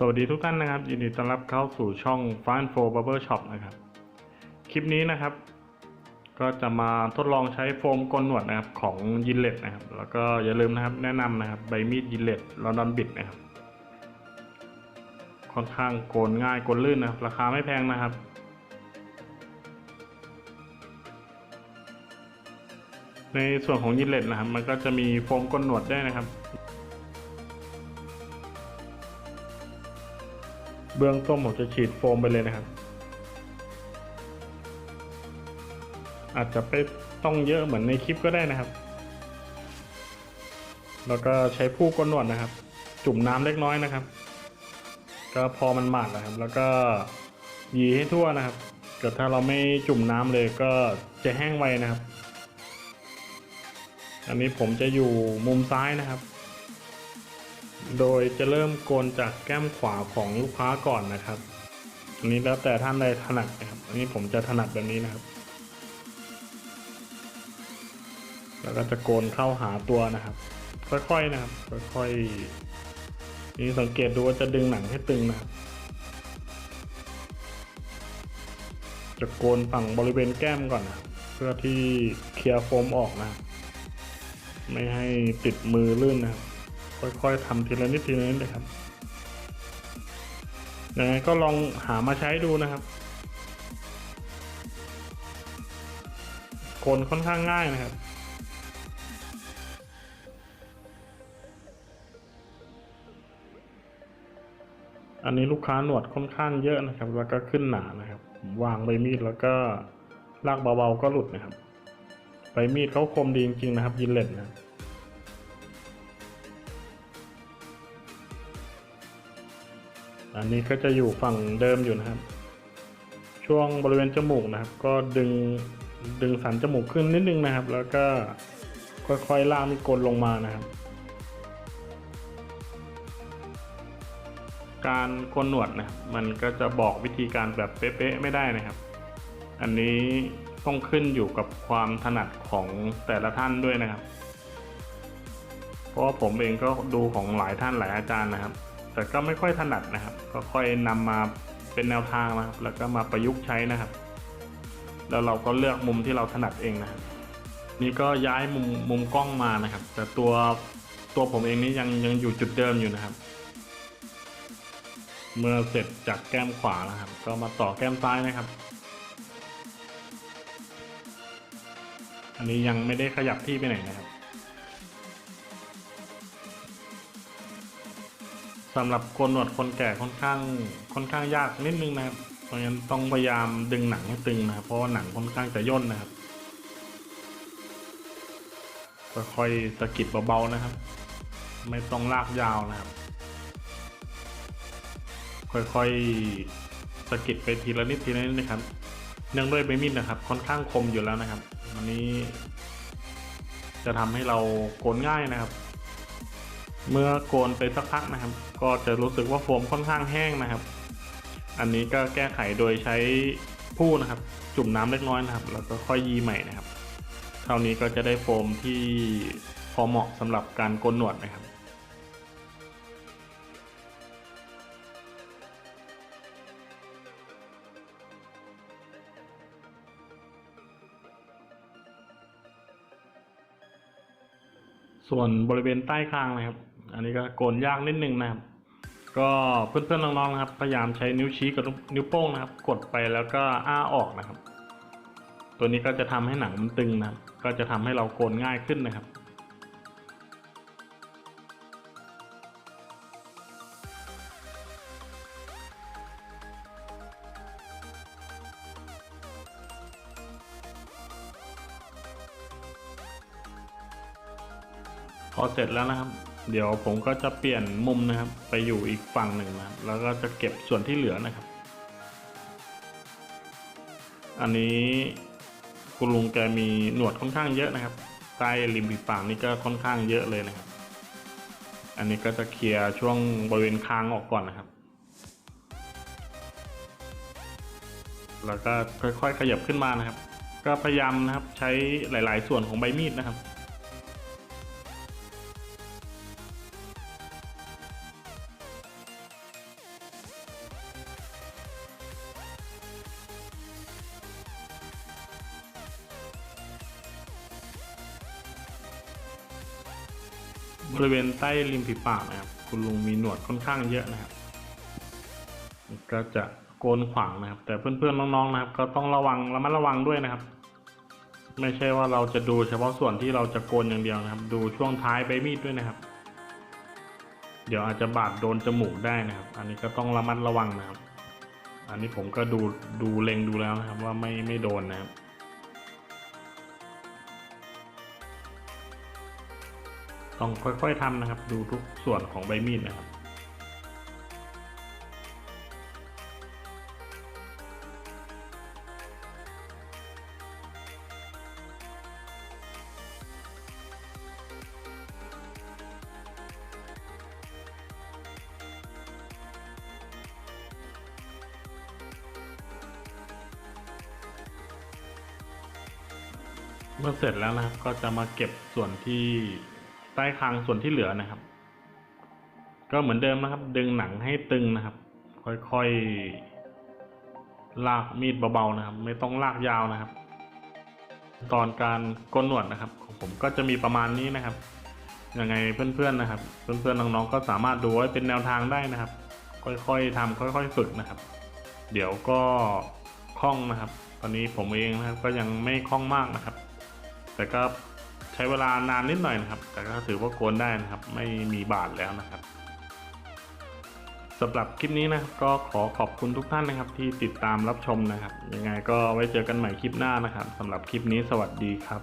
สวัสดีทุกท่านนะครับ ยินดีต้อนรับเข้าสู่ช่อง f a n f o Barber Shop นะครับ คลิปนี้นะครับ ก็จะมาทดลองใช้โฟมโกนหนวดนะครับของยินเลตนะครับ แล้วก็อย่าลืมนะครับแนะนำนะครับใบมีดยินเลตลอนดอนบิดนะครับ ค่อนข้างโกนง่ายโกนลื่นนะครับ ราคาไม่แพงนะครับในส่วนของยินเลตนะครับ มันก็จะมีโฟมโกนหนวดได้นะครับ เบื้องต้นผมจะฉีดโฟมไปเลยนะครับ อาจจะไปต้องเยอะเหมือนในคลิปก็ได้นะครับ แล้วก็ใช้ผู้ก้นหนวดนะครับ จุ่มน้ำเล็กน้อยนะครับ ก็พอมันหมาดนะครับ แล้วก็ยีให้ทั่วนะครับเกิดถ้าเราไม่จุ่มน้ำเลยก็จะแห้งไวนะครับ อันนี้ผมจะอยู่มุมซ้ายนะครับ โดยจะเริ่มโกนจากแก้มขวาของลูกค้าก่อนนะครับ อันนี้แล้วแต่ท่านใดถนัดนะครับ อันนี้ผมจะถนัดแบบนี้นะครับ แล้วก็จะโกนเข้าหาตัวนะครับ ค่อยๆนะครับ ค่อยๆ นี่สังเกตดูว่าจะดึงหนังให้ตึงนะครับจะโกนฝั่งบริเวณแก้มก่อนนะเพื่อที่เคลียร์โฟมออกนะ ไม่ให้ติดมือลื่นนะครับ ค่อยๆทำทีละนิดทีละนิดเลยครับยังไงก็ลองหามาใช้ดูนะครับโกนค่อนข้างง่ายนะครับ อันนี้ลูกค้าหนวดค่อนข้างเยอะนะครับ แล้วก็ขึ้นหนานะครับ วางใบมีดแล้วก็ลากเบาๆก็หลุดนะครับ ใบมีดเขาคมดีจริงๆนะครับ ยินเล็ตนะครับ อันนี้ก็จะอยู่ฝั่งเดิมอยู่นะครับ ช่วงบริเวณจมูกนะครับ ก็ดึงดึงสันจมูกขึ้นนิดนึงนะครับ แล้วก็ค่อยๆล่างมีกลลงมานะครับ การโกนหนวดนะมันก็จะบอกวิธีการแบบเป๊ะๆไม่ได้นะครับ อันนี้ต้องขึ้นอยู่กับความถนัดของแต่ละท่านด้วยนะครับ เพราะว่าผมเองก็ดูของหลายท่านหลายอาจารย์นะครับ แต่ก็ไม่ค่อยถนัดนะครับ ก็ค่อยนำมาเป็นแนวทางนะครับ แล้วก็มาประยุกต์ใช้นะครับ แล้วเราก็เลือกมุมที่เราถนัดเองนะครับ นี่ก็ย้ายมุมมุมกล้องมานะครับ แต่ตัวตัวผมเองนี่ยังยังอยู่จุดเดิมอยู่นะครับ เมื่อเสร็จจากแก้มขวานะครับ ก็มาต่อแก้มซ้ายนะครับ อันนี้ยังไม่ได้ขยับที่ไปไหนนะครับ สำหรับคนหนวดคนแก่ค่อนข้างค่อนข้างยากนิดนึงนะครับ เพราะฉะนั้นต้องพยายามดึงหนังให้ตึงนะครับ เพราะว่าหนังค่อนข้างจะย่นนะครับค่อยๆสะกิดเบาๆนะครับ ไม่ต้องลากยาวนะครับ ค่อยๆสะกิดไปทีละนิดทีละนิดนะครับ เนื่องด้วยใบมีดนะครับ ค่อนข้างคมอยู่แล้วนะครับ วันนี้ จะทำให้เราโกนง่ายนะครับ เมื่อโกนไปสักพักนะครับ ก็จะรู้สึกว่าโฟมค่อนข้างแห้งนะครับ อันนี้ก็แก้ไขโดยใช้ผู้นะครับ จุ่มน้ำเล็กน้อยนะครับ แล้วก็ค่อยยีใหม่นะครับ เท่านี้ก็จะได้โฟมที่พอเหมาะสำหรับการโกนหนวดนะครับส่วนบริเวณใต้คางนะครับ อันนี้ก็โกนยากนิดนึงนะครับ ก็เพื่อนๆน้องๆนะครับ พยายามใช้นิ้วชี้กับนิ้วโป้งนะครับ กดไปแล้วก็อ้าออกนะครับ ตัวนี้ก็จะทำให้หนังมันตึงนะครับ ก็จะทำให้เราโกนง่ายขึ้นนะครับพอเสร็จแล้วนะครับเดี๋ยวผมก็จะเปลี่ยนมุมนะครับ ไปอยู่อีกฝั่งหนึ่งนะครับแล้วก็จะเก็บส่วนที่เหลือนะครับ อันนี้คุณลุงแกมีหนวดค่อนข้างเยอะนะครับ ใต้ริมฝีปากนี่ก็ค่อนข้างเยอะเลยนะครับ อันนี้ก็จะเคลียร์ช่วงบริเวณคางออกก่อนนะครับ แล้วก็ค่อยๆขยับขึ้นมานะครับ ก็พยายามนะครับใช้หลาย ๆ ส่วนของใบมีดนะครับ บริเวณใต้ริมฝีปากนะครับคุณลุงมีหนวดค่อนข้างเยอะนะครับ ก็จะโกนขวางนะครับ แต่เพื่อนๆน้องๆนะครับ ก็ต้องระวังระมัดระวังด้วยนะครับ ไม่ใช่ว่าเราจะดูเฉพาะส่วนที่เราจะโกนอย่างเดียวนะครับ ดูช่วงท้ายใบมีดด้วยนะครับ เดี๋ยวอาจจะบาดโดนจมูกได้นะครับ อันนี้ก็ต้องระมัดระวังนะครับ อันนี้ผมก็ดูดูเล็งดูแล้วนะครับ ว่าไม่ไม่โดนนะครับ ต้องค่อยๆทำนะครับ ดูทุกส่วนของใบมีดนะครับเมื่อเสร็จแล้วนะครับก็จะมาเก็บส่วนที่ ใต้คางส่วนที่เหลือนะครับ ก็เหมือนเดิมนะครับ ดึงหนังให้ตึงนะครับ ค่อยๆลากมีดเบาๆนะครับ ไม่ต้องลากยาวนะครับ ตอนการโกนหนวดนะครับ ของผมก็จะมีประมาณนี้นะครับยังไงเพื่อนๆนะครับ เพื่อนๆน้องๆก็สามารถดูไว้เป็นแนวทางได้นะครับ ค่อยๆทำค่อยๆฝึกนะครับ เดี๋ยวก็คล่องนะครับ ตอนนี้ผมเองนะครับก็ยังไม่คล่องมากนะครับ แต่ก็ ช้เวลานานนิดหน่อยนะครับ แต่ก็ถือว่าโกนได้นะครับ ไม่มีบาดแล้วนะครับสำหรับคลิปนี้นะครับก็ขอขอบคุณทุกท่านนะครับ ที่ติดตามรับชมนะครับ ยังไงก็ไว้เจอกันใหม่คลิปหน้านะครับสำหรับคลิปนี้สวัสดีครับ